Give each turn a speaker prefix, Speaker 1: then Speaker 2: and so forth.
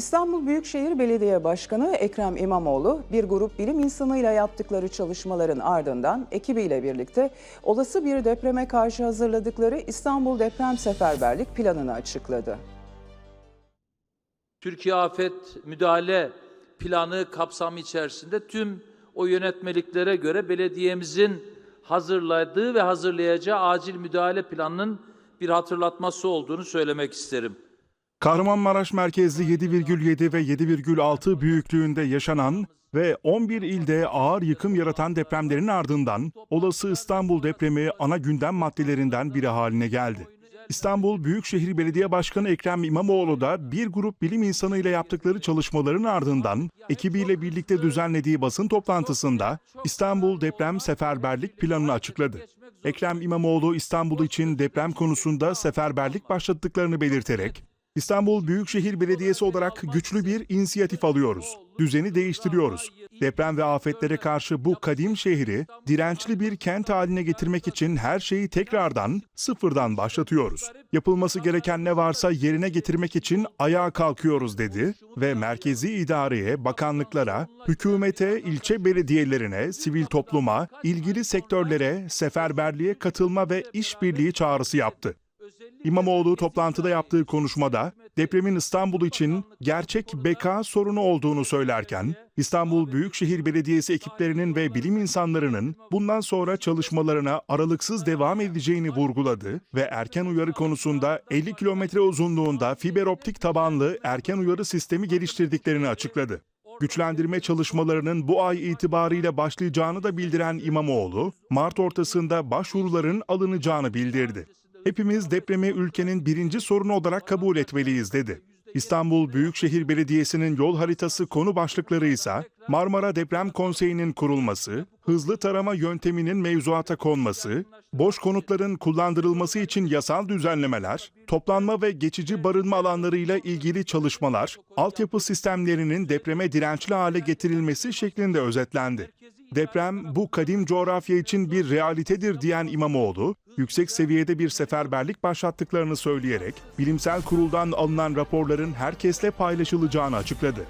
Speaker 1: İstanbul Büyükşehir Belediye Başkanı Ekrem İmamoğlu bir grup bilim insanıyla yaptıkları çalışmaların ardından ekibiyle birlikte olası bir depreme karşı hazırladıkları İstanbul Deprem Seferberlik planını açıkladı.
Speaker 2: Türkiye Afet Müdahale Planı kapsamı içerisinde tüm o yönetmeliklere göre belediyemizin hazırladığı ve hazırlayacağı acil müdahale planının bir hatırlatması olduğunu söylemek isterim.
Speaker 3: Kahramanmaraş merkezli 7,7 ve 7,6 büyüklüğünde yaşanan ve 11 ilde ağır yıkım yaratan depremlerin ardından olası İstanbul depremi ana gündem maddelerinden biri haline geldi. İstanbul Büyükşehir Belediye Başkanı Ekrem İmamoğlu da bir grup bilim insanıyla yaptıkları çalışmaların ardından ekibiyle birlikte düzenlediği basın toplantısında İstanbul Deprem Seferberlik Planını açıkladı. Ekrem İmamoğlu İstanbul için deprem konusunda seferberlik başlattıklarını belirterek İstanbul Büyükşehir Belediyesi olarak güçlü bir inisiyatif alıyoruz. Düzeni değiştiriyoruz. Deprem ve afetlere karşı bu kadim şehri dirençli bir kent haline getirmek için her şeyi tekrardan sıfırdan başlatıyoruz. Yapılması gereken ne varsa yerine getirmek için ayağa kalkıyoruz dedi ve merkezi idareye, bakanlıklara, hükümete, ilçe belediyelerine, sivil topluma, ilgili sektörlere seferberliğe katılma ve işbirliği çağrısı yaptı. İmamoğlu toplantıda yaptığı konuşmada depremin İstanbul için gerçek beka sorunu olduğunu söylerken, İstanbul Büyükşehir Belediyesi ekiplerinin ve bilim insanlarının bundan sonra çalışmalarına aralıksız devam edeceğini vurguladı ve erken uyarı konusunda 50 kilometre uzunluğunda fiber optik tabanlı erken uyarı sistemi geliştirdiklerini açıkladı. Güçlendirme çalışmalarının bu ay itibariyle başlayacağını da bildiren İmamoğlu, Mart ortasında başvuruların alınacağını bildirdi. Hepimiz depremi ülkenin birinci sorunu olarak kabul etmeliyiz dedi. İstanbul Büyükşehir Belediyesi'nin yol haritası konu başlıkları ise Marmara Deprem Konseyi'nin kurulması, hızlı tarama yönteminin mevzuata konması, boş konutların kullandırılması için yasal düzenlemeler, toplanma ve geçici barınma alanlarıyla ilgili çalışmalar, altyapı sistemlerinin depreme dirençli hale getirilmesi şeklinde özetlendi. Deprem bu kadim coğrafya için bir realitedir diyen İmamoğlu, yüksek seviyede bir seferberlik başlattıklarını söyleyerek bilimsel kuruldan alınan raporların herkesle paylaşılacağını açıkladı.